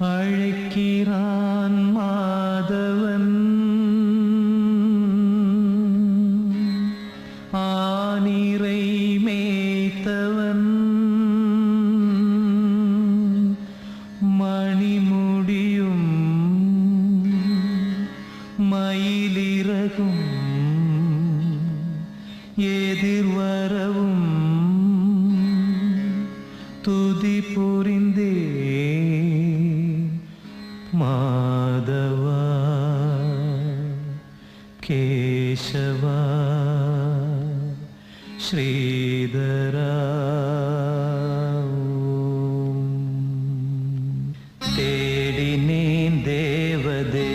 அழைக்கிறான் மாதவன். ஆனிரை மேய்த்தவன். மணிமுடியும் மயிலிறகும். எதிர்வரவும். துதி புரிந்தே மாதவா கேசவா ஸ்ரீதரா தேடினேன் தேவதே